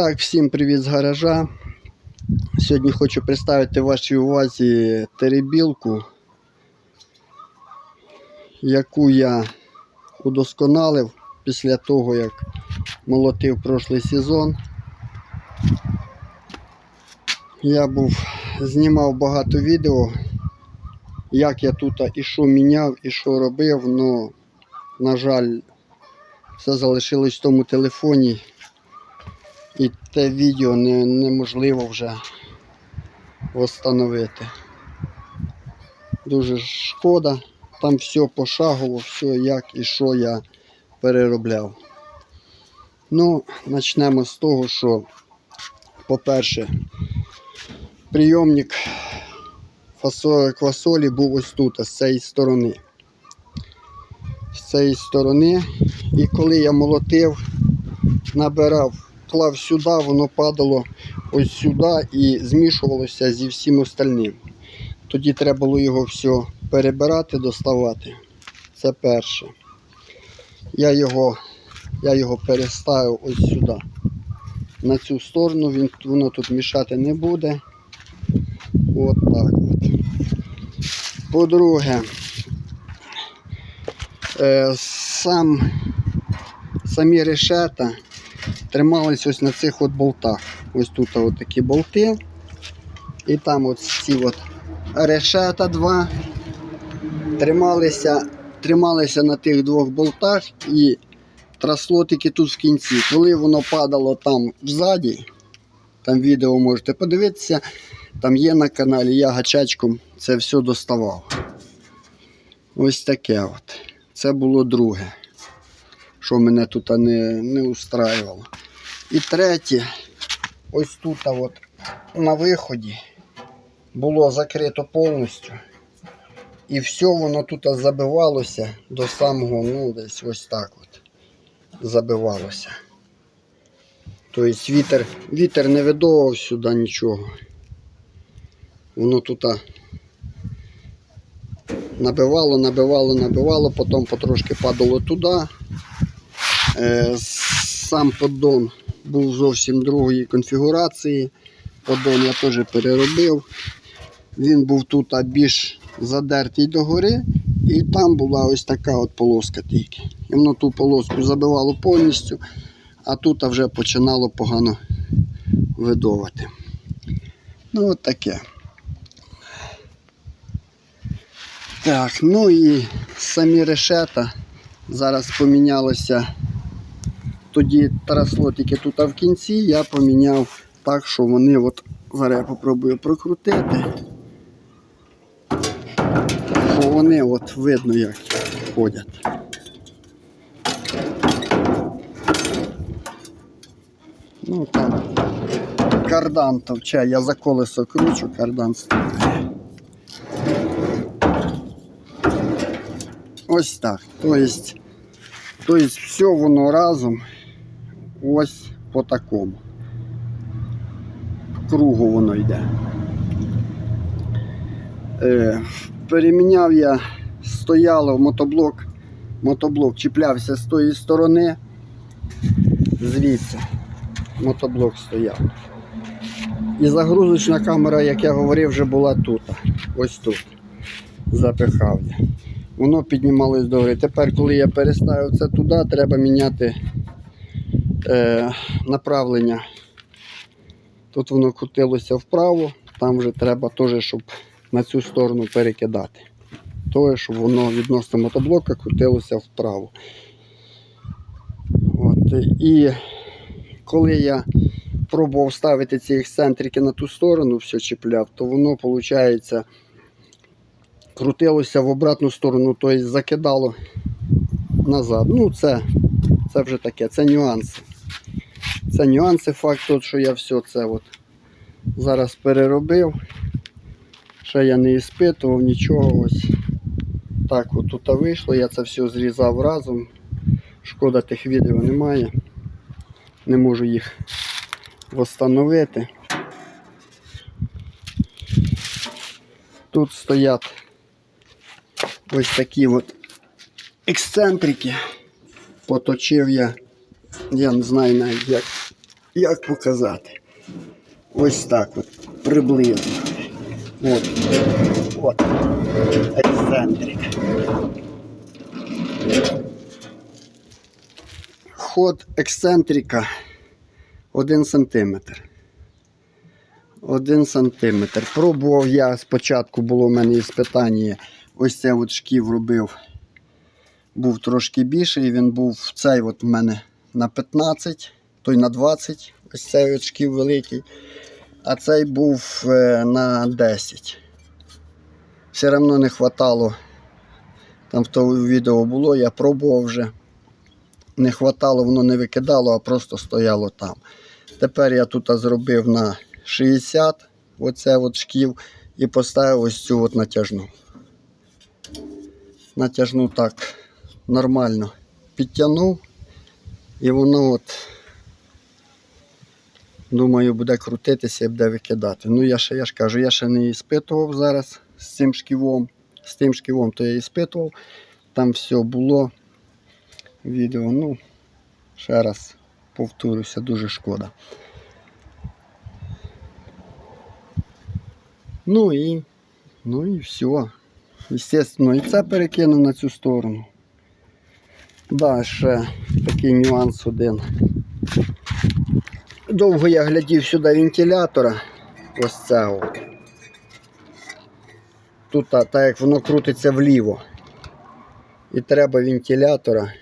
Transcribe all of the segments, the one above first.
Так, всім привіт з гаража. Сьогодні хочу представити вашій увазі теребілку, яку я удосконалив після того, як молотив прошлий сезон. Я був, знімав багато відео, як я тут і що міняв, і що робив, але, на жаль, все залишилось в тому телефоні. І те відео не, неможливо вже встановити. Дуже шкода. Там все пошагово, все як і що я переробляв. Ну, почнемо з того, що, по-перше, прийомник квасолі був ось тут, з цієї сторони. З цієї сторони. І коли я молотив, набирав клав сюди, воно падало ось сюди і змішувалося зі всім остальним. Тоді треба було його все перебирати, доставати. Це перше. Я його, я його переставив ось сюди. На цю сторону він, воно тут мішати не буде. От так от. По-друге, е, сам, самі решета тримались ось на цих от болтах. Ось тут от такі болти. І там от ці от решета два трималися, трималися на тих двох болтах і трасло тільки тут в кінці. Коли воно падало там взаді, там відео можете подивитися, там є на каналі, я гачачком це все доставав. Ось таке от. Це було друге, що мене тут не, не устраювало. І третє, ось тут от, на виході було закрито повністю. І все воно тут забивалося до самого, ну, десь ось так от забивалося. Тобто вітер, вітер не видовував сюди нічого. Воно тут набивало, набивало, набивало, потім потрошки падало туди. Е, сам поддон був зовсім другої конфігурації. Поддон я теж переробив. Він був тут більш задертий догори, і там була ось така от полоска тільки. І воно ту полоску забивало повністю, а тут вже починало погано видовати. Ну от таке. Так, ну і самі решета. Зараз помінялося. Тоді трасло тільки тут а в кінці, я поміняв так, що вони от зараз я попробую прокрутити. Що вони от видно як ходять. Ну там кардан товче, я за колесо кручу, кардан стоїть. Ось так. Тобто, тобто все воно разом ось по такому. Кругу воно йде. Е, переміняв я, стояло мотоблок, мотоблок чіплявся з тої сторони, звідси мотоблок стояв. І загрузочна камера, як я говорив, вже була тут. Ось тут. Запихав я. Воно піднімалось догори. Тепер, коли я переставив це туди, треба міняти е, направлення. Тут воно крутилося вправо, там вже треба теж, щоб на цю сторону перекидати. Того, щоб воно відносно мотоблока крутилося вправо. От, і коли я пробував ставити ці ексцентрики на ту сторону, все чіпляв, то воно, виходить, крутилося в обратну сторону, тобто закидало назад. Ну, це, це вже таке, це нюанси. Це нюанси, факт, що я все це от зараз переробив. Ще я не іспитував нічого. ось. Так от тут вийшло, я це все зрізав разом. Шкода тих відео немає. Не можу їх встановити. Тут стоять ось такі от ексцентрики. Поточив я, я не знаю навіть як як показати? Ось так от, приблизно. От, от, ексцентрик. Ход ексцентрика 1 сантиметр. 1 сантиметр. Пробував я спочатку було в мене іспитання. Ось це от шків робив. Був трошки більший, він був цей от в мене на 15, той на 20, ось цей шків великий, а цей був е, на 10. Все одно не хватало. Там в тому відео було, я пробував вже. Не хватало, воно не викидало, а просто стояло там. Тепер я тут зробив на 60 оце от шків і поставив ось цю от натяжну. Натяжну так нормально підтягнув. І воно от, думаю, буде крутитися і буде викидати. Ну, я ще я ж кажу, я ще не іспитував зараз з цим шківом. З тим шківом то я іспитував. Там все було. Відео, ну, ще раз повторюся, дуже шкода. Ну і, ну і все. Естественно, і це перекинув на цю сторону. Да, ще такий нюанс один. Довго я глядів сюди вентилятора. Ось цього. Тут так як воно крутиться вліво. І треба вентилятора.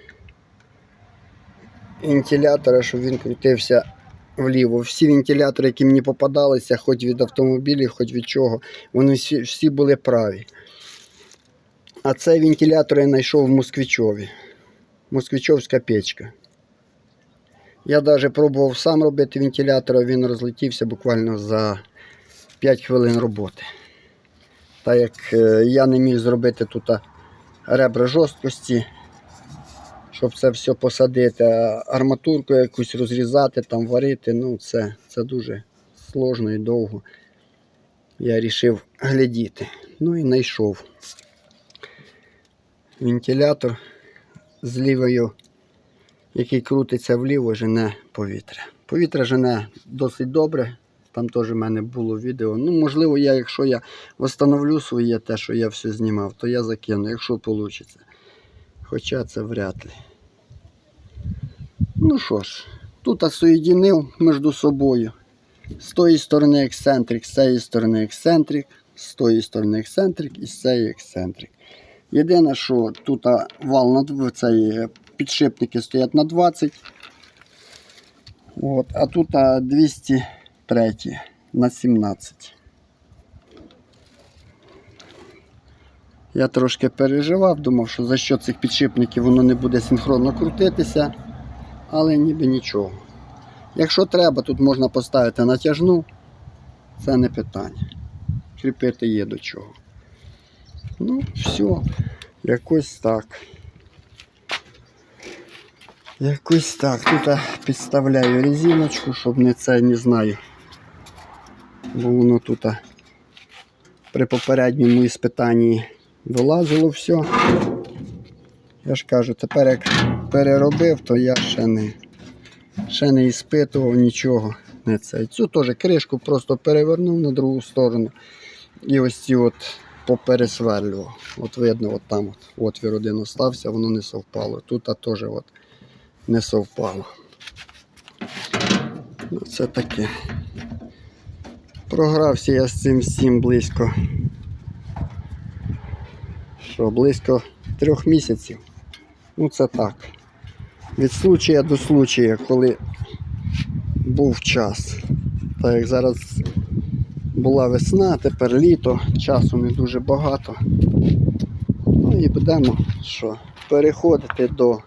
Вентилятора, щоб він крутився вліво. Всі вентилятори, які мені попадалися, хоч від автомобілів, хоч від чого, вони всі, всі були праві. А цей вентилятор я знайшов в Москвичові. Москвичовська печка. Я навіть пробував сам робити вентилятор, а він розлетівся буквально за 5 хвилин роботи. Так як е, я не міг зробити тут ребра жорсткості, щоб це все посадити, а арматурку якусь розрізати, там варити, ну це, це дуже сложно і довго. Я вирішив глядіти. Ну і знайшов вентилятор з лівою, який крутиться вліво, жене повітря. Повітря жене досить добре. Там теж в мене було відео. Ну, можливо, я, якщо я встановлю своє те, що я все знімав, то я закину, якщо вийде. Хоча це вряд ли. Ну що ж, тут я соєдинив між собою. З тої сторони ексцентрик, з цієї сторони ексцентрик, з тої сторони ексцентрик і з цієї ексцентрик. Єдине, що тут вал на дв- цей, підшипники стоять на 20. От, а тут а, 203 на 17. Я трошки переживав, думав, що за що цих підшипників воно не буде синхронно крутитися, але ніби нічого. Якщо треба, тут можна поставити натяжну, це не питання. Кріпити є до чого. Ну, все, якось так. Якось так. Тут підставляю резиночку, щоб не це не знаю. Бо воно тут при попередньому іспитанні вилазило все. Я ж кажу, тепер як переробив, то я ще не, ще не іспитував нічого. Не це. Цю теж кришку просто перевернув на другу сторону. І ось ці от попересверлював. От видно, от там от отвір один остався, воно не совпало. Тут теж от не совпало. Ну, це таке. Програвся я з цим всім близько. Що, близько трьох місяців. Ну це так. Від случая до случая, коли був час. Так як зараз була весна, тепер літо, часу не дуже багато. Ну і будемо що, переходити до.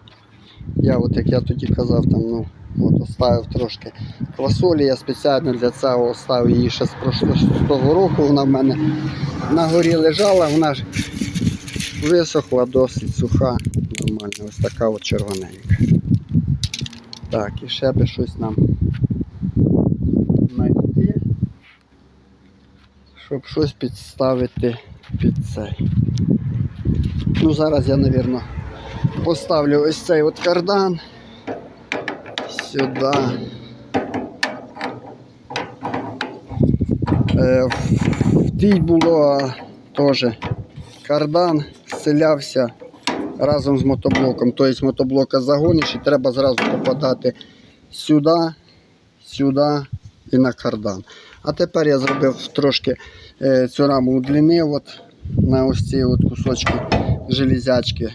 Я от як я тоді казав, там, ну, от оставив трошки квасолі, я спеціально для цього оставив її ще з прошлого року. Вона в мене на горі лежала, вона ж висохла, досить суха, нормально, ось така от червоненька. Так, і ще би щось нам знайти, щоб щось підставити під цей. Ну, зараз я, мабуть, поставлю ось цей от кардан сюди. Е, в тій було теж кардан селявся разом з мотоблоком. Тобто мотоблока загониш і треба зразу попадати сюди, сюди і на кардан. А тепер я зробив трошки е, цю раму удлінив от, на ось ці от кусочки железячки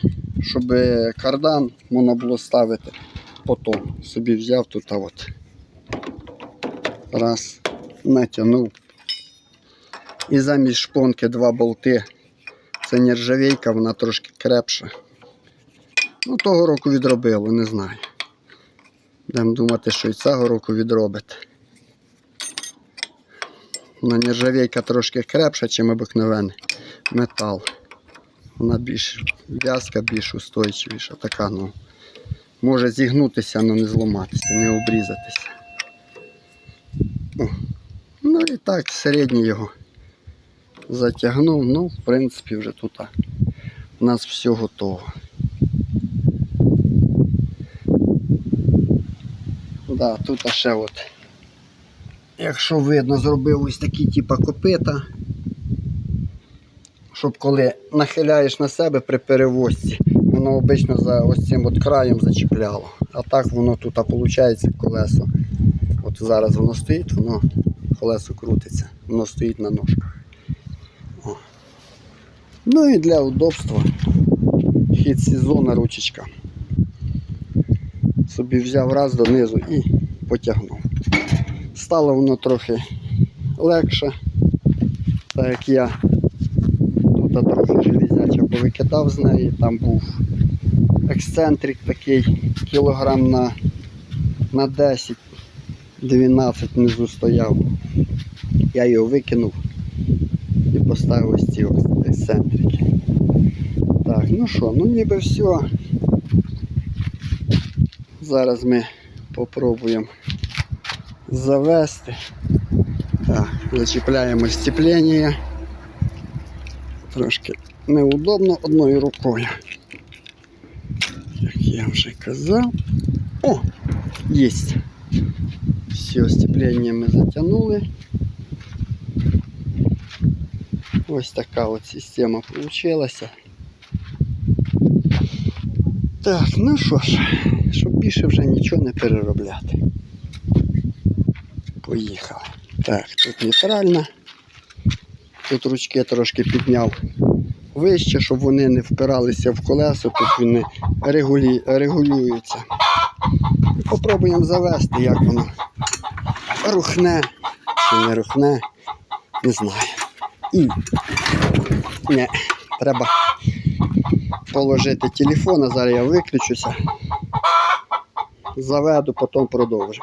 щоб кардан можна було ставити потім. Собі взяв тут а от. Раз, натягнув. І замість шпонки два болти. Це нержавійка, вона трошки крепша. Ну, того року відробило, не знаю. Будемо думати, що і цього року відробить. Вона нержавійка трошки крепша, ніж обикновений метал. Вона більш в'язка, більш устойчивіша. Така, ну, може зігнутися, але не зламатися, не обрізатися. О. Ну і так, середній його затягнув. Ну, в принципі, вже тут у нас все готово. Да, тут ще от. Якщо видно, зробив ось такі типа копита. Щоб коли нахиляєш на себе при перевозці, воно обично за ось цим от краєм зачіпляло. А так воно тут виходить колесо. От зараз воно стоїть, воно колесо крутиться, воно стоїть на ножках. О. Ну і для удобства хід сезону ручечка. Собі взяв раз донизу і потягнув. Стало воно трохи легше, так як я трохи железяча повикидав з неї, там був ексцентрик такий кілограм на, на 10, 12 внизу стояв. Я його викинув і поставив ось ці ексцентрики. Так, ну що, ну ніби все. Зараз ми попробуємо завести. Так, зачіпляємо степлення. Трошки неудобно одною рукою. Як я вже казав. О! Єсть. Все, степлення ми затягнули. Ось така от система получилася. Так, ну що ж, щоб більше вже нічого не переробляти. Поїхали. Так, тут нейтрально. Тут ручки трошки підняв вище, щоб вони не впиралися в колесо, тут вони регулі... регулюються. Попробуємо завести, як воно рухне чи не рухне, не знаю. І не, треба положити телефон, а зараз я виключуся, заведу, потім продовжу.